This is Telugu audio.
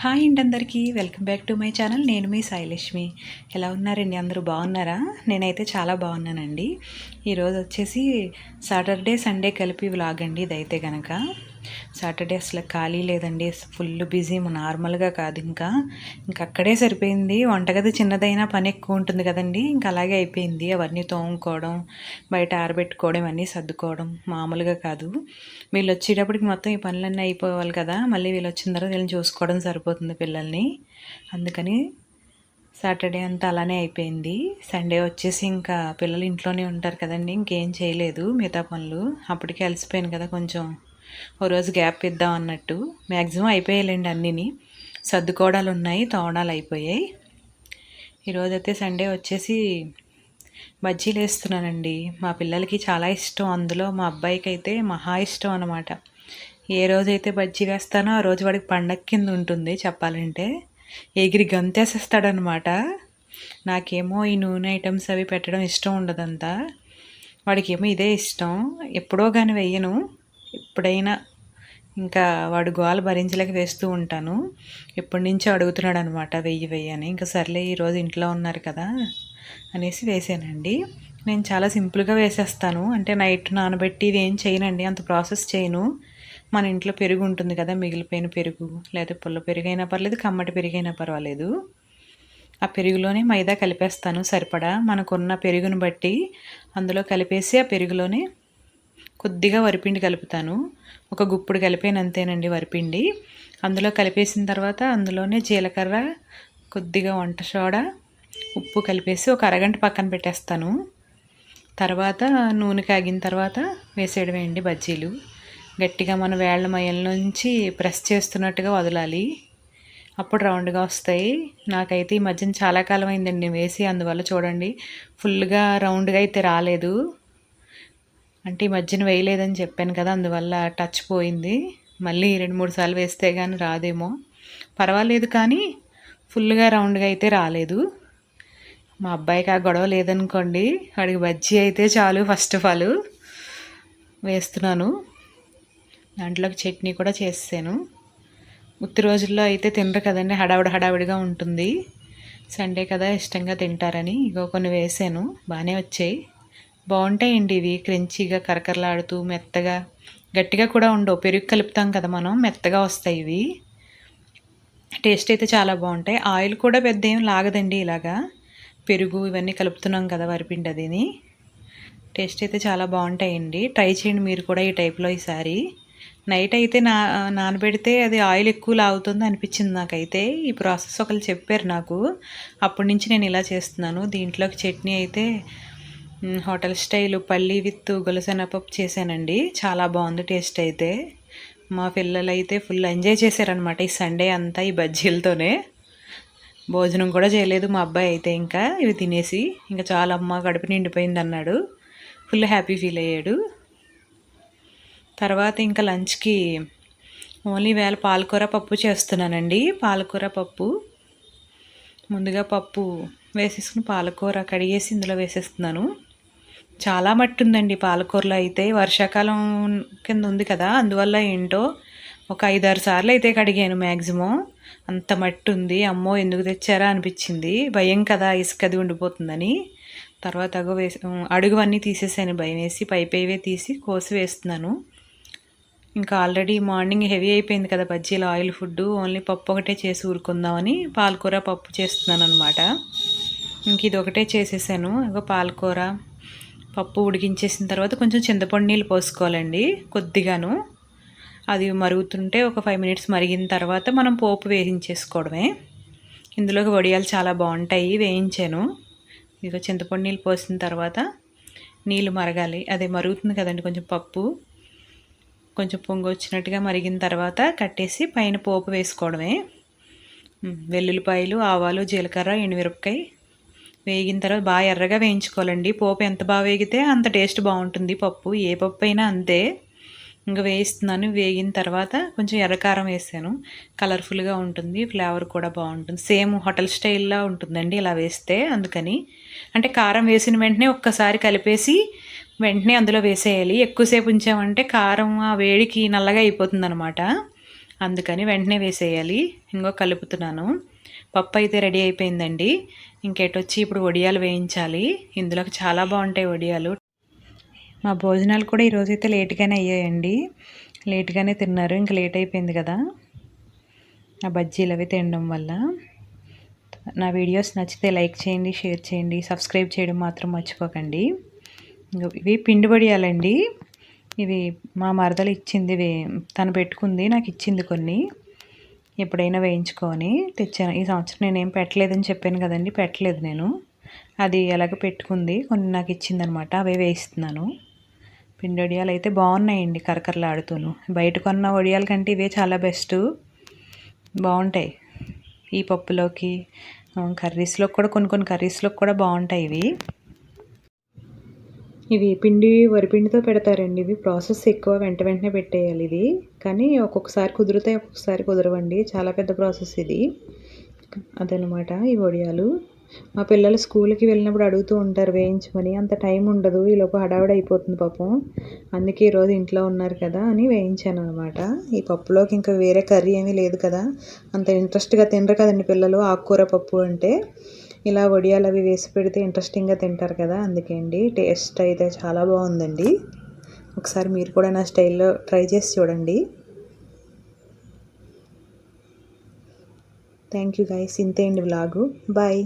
హాయ్ అండి అందరికీ. Welcome back to my channel. నేను మీ సాయిలక్ష్మి. ఎలా ఉన్నారండి? అందరూ బాగున్నారా? నేనైతే చాలా బాగున్నానండి. ఈరోజు వచ్చేసి సాటర్డే సండే కలిపి వ్లాగ్ అండి ఇదైతే కనుక సాటర్డే అసలు ఖాళీ లేదండి ఫుల్ బిజీ నార్మల్గా కాదు ఇంకా. ఇంకా అక్కడే సరిపోయింది. వంటగది చిన్నదైనా పని ఎక్కువ ఉంటుంది కదండి. ఇంకా అలాగే అయిపోయింది. అవన్నీ తోముకోవడం బయట ఆరబెట్టుకోవడం అన్నీ సర్దుకోవడం మామూలుగా కాదు. వీళ్ళు వచ్చేటప్పటికి మొత్తం ఈ పనులన్నీ అయిపోవాలి కదా. మళ్ళీ వీళ్ళు వచ్చిన తర్వాత వీళ్ళని చూసుకోవడం సరిపోతుంది పిల్లల్ని. అందుకని సాటర్డే అంతా అలానే అయిపోయింది. సండే వచ్చేసి ఇంకా పిల్లలు ఇంట్లోనే ఉంటారు కదండి. ఇంకేం చేయలేదు మిగతా పనులు. అప్పటికే అలసిపోయాను కదా కొంచెం. ఓ రోజు గ్యాప్ ఇద్దాం అన్నట్టు. మ్యాక్సిమం అయిపోయాయిలేండి అన్నీని. సర్దుకోవడాలు ఉన్నాయి తోడాలు అయిపోయాయి. ఈరోజు అయితే సండే వచ్చేసి బజ్జీలు వేస్తున్నానండి. మా పిల్లలకి చాలా ఇష్టం. అందులో మా అబ్బాయికి అయితే మహా ఇష్టం అనమాట ఏ రోజైతే బజ్జీ వేస్తానో ఆ రోజు వాడికి పండగ కింద ఉంటుంది చెప్పాలంటే. ఎగిరి గంతేసేస్తాడనమాట నాకేమో ఈ నూనె ఐటమ్స్ అవి పెట్టడం ఇష్టం ఉండదంతా. వాడికి ఏమో ఇదే ఇష్టం. ఎప్పుడో కానీ వెయ్యను ఎప్పుడైనా ఇంకా వాడు గోల భరించలేక వేస్తూ ఉంటాను. ఎప్పటి నుంచో అడుగుతున్నాడు అనమాట వెయ్యి వెయ్యి అని. ఇంకా సర్లే ఈరోజు ఇంట్లో ఉన్నారు కదా అనేసి వేసానండి. నేను చాలా సింపుల్గా వేసేస్తాను. అంటే నైట్ నానబెట్టి ఇది ఏం చేయనండి అంత ప్రాసెస్ చేయను. మన ఇంట్లో పెరుగు ఉంటుంది కదా మిగిలిపోయిన పెరుగు లేదా పుల్ల పెరుగు అయినా పర్లేదు కమ్మటి పెరుగైనా పర్వాలేదు. ఆ పెరుగులోనే మైదా కలిపేస్తాను సరిపడా. మనకున్న పెరుగును బట్టి అందులో కలిపేసి ఆ పెరుగులోనే కొద్దిగా వరిపిండి కలుపుతాను. ఒక గుప్పుడు కలిపాను అంతేనండి వరిపిండి. అందులో కలిపేసిన తర్వాత అందులోనే జీలకర్ర కొద్దిగా వంట సోడా ఉప్పు కలిపేసి ఒక అరగంట పక్కన పెట్టేస్తాను. తర్వాత నూనె కాగిన తర్వాత వేసేయడమేయండి బజ్జీలు. గట్టిగా మన వేళ్ళ మయ్యల నుంచి ప్రెస్ చేస్తున్నట్టుగా వదలాలి. అప్పుడు రౌండ్గా వస్తాయి. నాకైతే ఈ మధ్యన చాలా కాలం అయిందండి వేసి అందువల్ల చూడండి. ఫుల్గా రౌండ్గా అయితే రాలేదు. అంటే ఈ మధ్యన వేయలేదని చెప్పాను కదా అందువల్ల టచ్ పోయింది. మళ్ళీ రెండు మూడు సార్లు వేస్తే కానీ రాదేమో. పర్వాలేదు కానీ ఫుల్గా రౌండ్గా అయితే రాలేదు. మా అబ్బాయికి ఆ గొడవ లేదనుకోండి వాడికి బజ్జీ అయితే చాలు ఫస్ట్ ఆఫ్ ఆల్ వేస్తున్నాను. దాంట్లోకి చట్నీ కూడా చేసాను ఉత్తి రోజుల్లో అయితే తినరు కదండి హడావిడి హడావిడిగా ఉంటుంది. సండే కదా ఇష్టంగా తింటారని ఇగో కొన్ని వేసాను బాగానే వచ్చాయి. బాగుంటాయండి ఇవి. క్రంచీగా కరకరలాడుతూ మెత్తగా. గట్టిగా కూడా ఉండవు. పెరుగు కలుపుతాం కదా మనం. మెత్తగా వస్తాయి ఇవి. టేస్ట్ అయితే చాలా బాగుంటాయి. ఆయిల్ కూడా పెద్ద ఏం లాగదండి ఇలాగా. పెరుగు ఇవన్నీ కలుపుతున్నాం కదా వరిపిండి అదిని. టేస్ట్ అయితే చాలా బాగుంటాయండి. ట్రై చేయండి మీరు కూడా ఈ టైప్లో ఈసారి. నైట్ అయితే నా నానబెడితే అది ఆయిల్ ఎక్కువ లాగుతుంది అనిపించింది నాకైతే. ఈ ప్రాసెస్ ఒకరు చెప్పారు నాకు. అప్పటి నుంచి నేను ఇలా చేస్తున్నాను. దీంట్లోకి చట్నీ అయితే హోటల్ స్టైల్ పల్లి విత్ గొలసెనపప్పు చేశానండి. చాలా బాగుంది టేస్ట్ అయితే. మా పిల్లలు అయితే ఫుల్ ఎంజాయ్ చేశారనమాట ఈ సండే అంతా ఈ బజ్జీలతోనే. భోజనం కూడా చేయలేదు మా అబ్బాయి అయితే ఇంకా. ఇవి తినేసి ఇంకా చాలా అమ్మ కడుపు నిండిపోయింది అన్నాడు. ఫుల్ హ్యాపీ ఫీల్ అయ్యాడు. తర్వాత ఇంకా లంచ్కి ఓన్లీ వేళ పాలకూర పప్పు చేస్తున్నానండి. పాలకూర పప్పు. ముందుగా పప్పు వేసేసుకుని పాలకూర కడిగేసి ఇందులో వేసేస్తున్నాను. చాలా మట్టి ఉందండి పాలకూరలో అయితే. వర్షాకాలం కింద ఉంది కదా అందువల్ల ఏంటో ఒక ఐదారు సార్లు అయితే కడిగాను మ్యాక్సిమం అంత మట్టి ఉంది అమ్మో ఎందుకు తెచ్చారా అనిపించింది. భయం కదా ఇసుకది ఉండిపోతుందని. తర్వాత అగో వేసి అడుగువన్నీ తీసేసాను భయం వేసి పైపైవే తీసి కోసి వేస్తున్నాను. ఇంకా ఆల్రెడీ మార్నింగ్ హెవీ అయిపోయింది కదా బజ్జీలు ఆయిల్ ఫుడ్ ఓన్లీ పప్పు ఒకటే చేసి ఊరుకుందామని పాలకూర పప్పు చేస్తున్నాను అనమాట ఇంక ఇది ఒకటే చేసేసాను. ఇంకో పాలకూర పప్పు ఉడికించేసిన తర్వాత కొంచెం చింతపండు నీళ్ళు పోసుకోవాలండి కొద్దిగాను. అది మరుగుతుంటే ఒక ఫైవ్ మినిట్స్ మరిగిన తర్వాత మనం పోపు వేయించేసుకోవడమే. ఇందులోకి వడియాలు చాలా బాగుంటాయి వేయించాను. ఇదిగో చింతపండు నీళ్ళు పోసిన తర్వాత నీళ్ళు మరగాలి. అదే మరుగుతుంది కదండి కొంచెం పప్పు. కొంచెం పొంగు వచ్చినట్టుగా మరిగిన తర్వాత కట్టేసి పైన పోపు వేసుకోవడమే. వెల్లుల్లిపాయలు ఆవాలు జీలకర్ర ఎండుమిరపకాయ వేగిన తర్వాత బాగా ఎర్రగా వేయించుకోవాలండి. పోపు ఎంత బాగా వేగితే అంత టేస్ట్ బాగుంటుంది పప్పు. ఏ పప్పు అయినా అంతే. ఇంకా వేయిస్తున్నాను. వేగిన తర్వాత కొంచెం ఎర్రకారం వేసాను. కలర్ఫుల్గా ఉంటుంది. ఫ్లేవర్ కూడా బాగుంటుంది. సేమ్ హోటల్ స్టైల్లో ఉంటుందండి ఇలా వేస్తే అందుకని. అంటే కారం వేసిన వెంటనే ఒక్కసారి కలిపేసి వెంటనే అందులో వేసేయాలి. ఎక్కువసేపు ఉంచామంటే కారం ఆ వేడికి నల్లగా అయిపోతుంది అనమాట అందుకని వెంటనే వేసేయాలి. ఇంకో కలుపుతున్నాను. పప్పు అయితే రెడీ అయిపోయిందండి. ఇంకెటొచ్చి ఇప్పుడు వడియాలు వేయించాలి. ఇందులోకి చాలా బాగుంటాయి వడియాలు. మా భోజనాలు కూడా ఈరోజు అయితే లేట్గానే అయ్యాయండి. లేట్గానే తిన్నారు. ఇంక లేట్ అయిపోయింది కదా. ఆ బజ్జీలు అవి తినడం వల్ల. నా వీడియోస్ నచ్చితే లైక్ చేయండి షేర్ చేయండి సబ్స్క్రైబ్ చేయడం మాత్రం మర్చిపోకండి. ఇవి పిండి వడియాలండి. ఇవి మా మరదలు ఇచ్చింది తను పెట్టుకుంది నాకు ఇచ్చింది కొన్ని. ఎప్పుడైనా వేయించుకొని తెచ్చాను. ఈ సంవత్సరం నేనేం పెట్టలేదని చెప్పాను కదండి పెట్టలేదు నేను. అది ఎలాగ పెట్టుకుంది కొన్ని నాకు ఇచ్చిందనమాట అవే వేయిస్తున్నాను. పిండి వడియాలు అయితే బాగున్నాయండి కరకరలాడుతూను. బయట కొన్న వడియాల కంటే ఇవే చాలా బెస్ట్. బాగుంటాయి. ఈ పప్పులోకి కర్రీస్లో కూడా కొన్ని కొన్ని కర్రీస్లో కూడా బాగుంటాయి ఇవి. ఇవి పిండి వరిపిండితో పెడతారండి. ఇవి ప్రాసెస్ ఎక్కువ వెంట వెంటనే పెట్టేయాలి ఇది. కానీ ఒక్కొక్కసారి కుదురుతాయి ఒక్కొక్కసారి కుదరవండి. చాలా పెద్ద ప్రాసెస్ ఇది. అదనమాట ఈ వడియాలు. మా పిల్లలు స్కూల్కి వెళ్ళినప్పుడు అడుగుతూ ఉంటారు వేయించమని అంత టైం ఉండదు. ఈలోపు హడావిడి అయిపోతుంది పాపం. అందుకే ఈరోజు ఇంట్లో ఉన్నారు కదా అని వేయించాను అనమాట ఈ పప్పులోకి ఇంకా వేరే కర్రీ ఏమీ లేదు కదా. అంత ఇంట్రెస్ట్గా తినరు కదండి పిల్లలు ఆకుకూర పప్పు అంటే. ఇలా వడియాలు అవి వేసి పెడితే ఇంట్రెస్టింగ్గా తింటారు కదా అందుకే అండి. టేస్ట్ అయితే చాలా బాగుందండి. ఒకసారి మీరు కూడా నా స్టైల్లో ట్రై చేసి చూడండి. థ్యాంక్ యూ గైస్ ఇంతే అండి వ్లాగు బాయ్